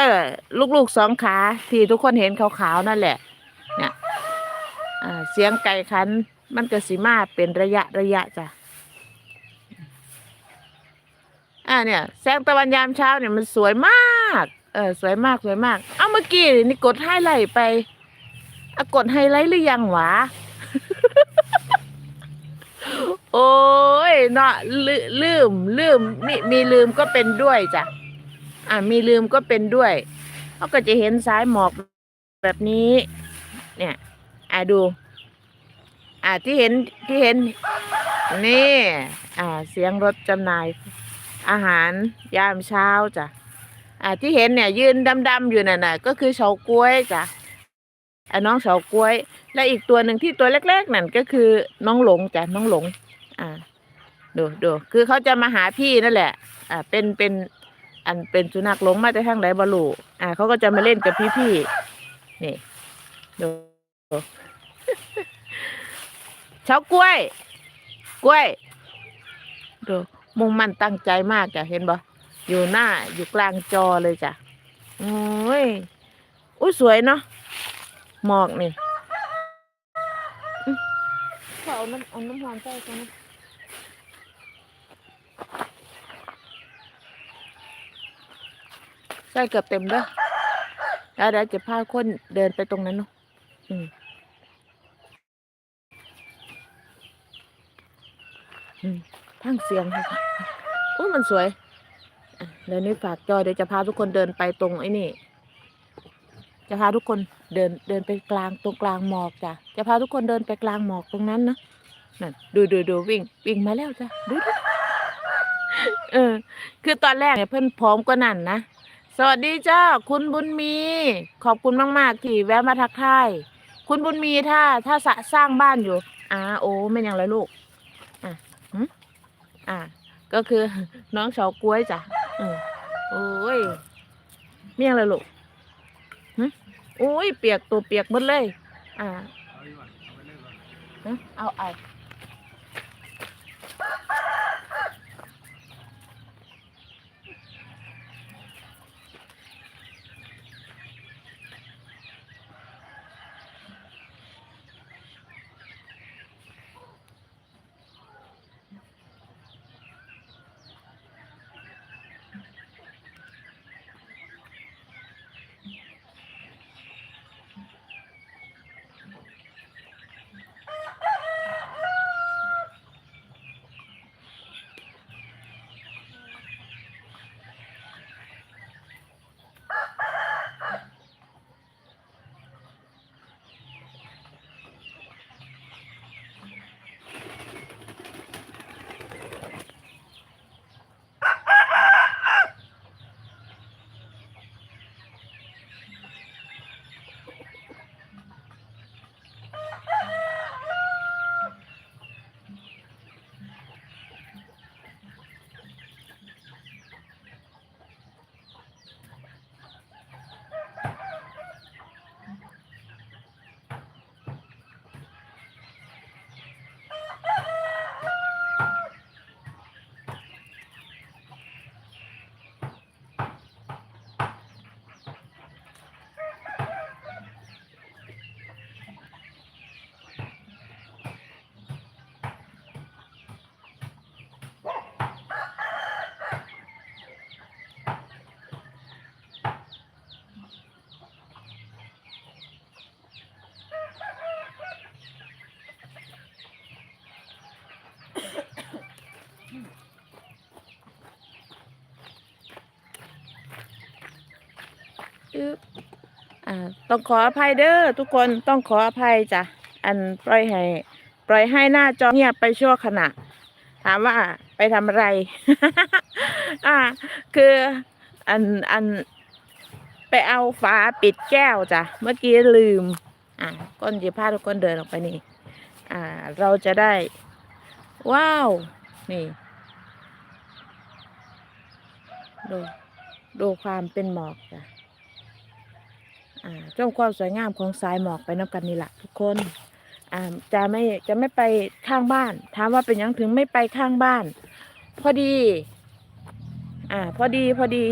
ก็ลูกๆสองขาที่ทุกคนเห็นขาวๆนั่นแหละ เนี่ยเสียงไก่ขัน มันก็สิมาเป็นระยะระยะจ้ะอ่าเนี่ยแสงตะวันยามเช้าเนี่ยมันสวยมาก เออสวยมากสวยมาก เอาเมื่อกี้นี่กดไฮไลท์ไปอะกดไฮไลท์หรือยังวะ โอ้ยเนาะลืลืมลืมมีมีลืมก็เป็นด้วยจ้ะ อ่ามีลืมก็เป็นด้วยเขาก็จะเห็นสายหมอกแบบนี้ เนี่ย อ่าดู อ่าที่เห็นที่เห็น นี่ อ่า เสียงรถจำหน่าย อาหารยามเช้าจ้ะอ่าที่เห็นเนี่ยยืนดำๆอยู่น่ะน่ะก็คือเฉาก้วยจ้ะอ่าน้องเฉาก้วย และอีกตัวหนึ่งที่ตัวเล็กๆนั่นก็คือน้องหลงจ้ะน้องหลง อ่าดูดูคือเขาจะมาหาพี่นั่นแหละ อ่าเป็นเป็น อันเป็นสุนัขหลงมาจากทางไหนบลูอ่าเขาก็จะมาเล่นกับพี่ๆนี่ดูเฉากล้วย กล้วยดูมุ่งมั่นตั้งใจมากจ้ะเห็นบ่อยู่หน้าอยู่กลางจอเลยจ้ะโอ้ยอุ้ยสวยเนาะหมอกนี่เขาเอาน้ำเอาน้ำหอมใส่กันนะ ใส่เกือบเต็มเด้อแล้วเดี๋ยวจะพาคนเดินไปตรงนั้นเนาะอืมอืมทั้งเสียงค่ะอุ้ยมันสวยเดี๋ยวนี้ฝากจอเดี๋ยวจะพาทุกคนเดินไปตรงไอ้นี่ จะพาทุกคนเดินเดินไปกลางตรงกลางหมอกจ้ะ จะพาทุกคนเดินไปกลางหมอกตรงนั้นนะนั่นดูดูดูวิ่งวิ่งมาแล้วจ้ะดูดูเออ คือตอนแรกเนี่ยเพื่อนพร้อมกว่านั่นนะ สวัสดีเจ้า คุณบุญมี ขอบคุณมากๆที่แวะมาทักทายคุณบุญมีถ้าถ้าสะสร้างบ้านอยู่อ่าโอ้ไม่ยังไรลูกอ่าก็คือน้องเฉากล้วยจ้ะอืมโอ้ยเมี่ยงเลยลูกหึโอ้ยเปียกตัวเปียกหมดเลย อ่าเอาเอาึ๊บอ่าต้องขออภัยเด้อทุกคนต้องขออภัยจ้ะอันปล่อยให้ ปล่อยให้หน้าจอเงียบไปชั่วขณะ ถามว่าไปทำอะไร อ่า คืออันอันไปเอาฝาปิดแก้วจ้ะเมื่อกี้ลืม อ่าก้นจะพาทุกคนเดินออกไปนี่ อ่า เราจะได้ ว้าว นี่ ดู ดูความเป็นหมอกจ้ะ ชมความสวยงามของสายหมอกไปน้ำกันนี่แหละทุกคนจะไม่จะไม่ไปข้างบ้าน ถามว่าเป็นยังถึงไม่ไปข้างบ้าน พอดี อ่า พอดีพอดี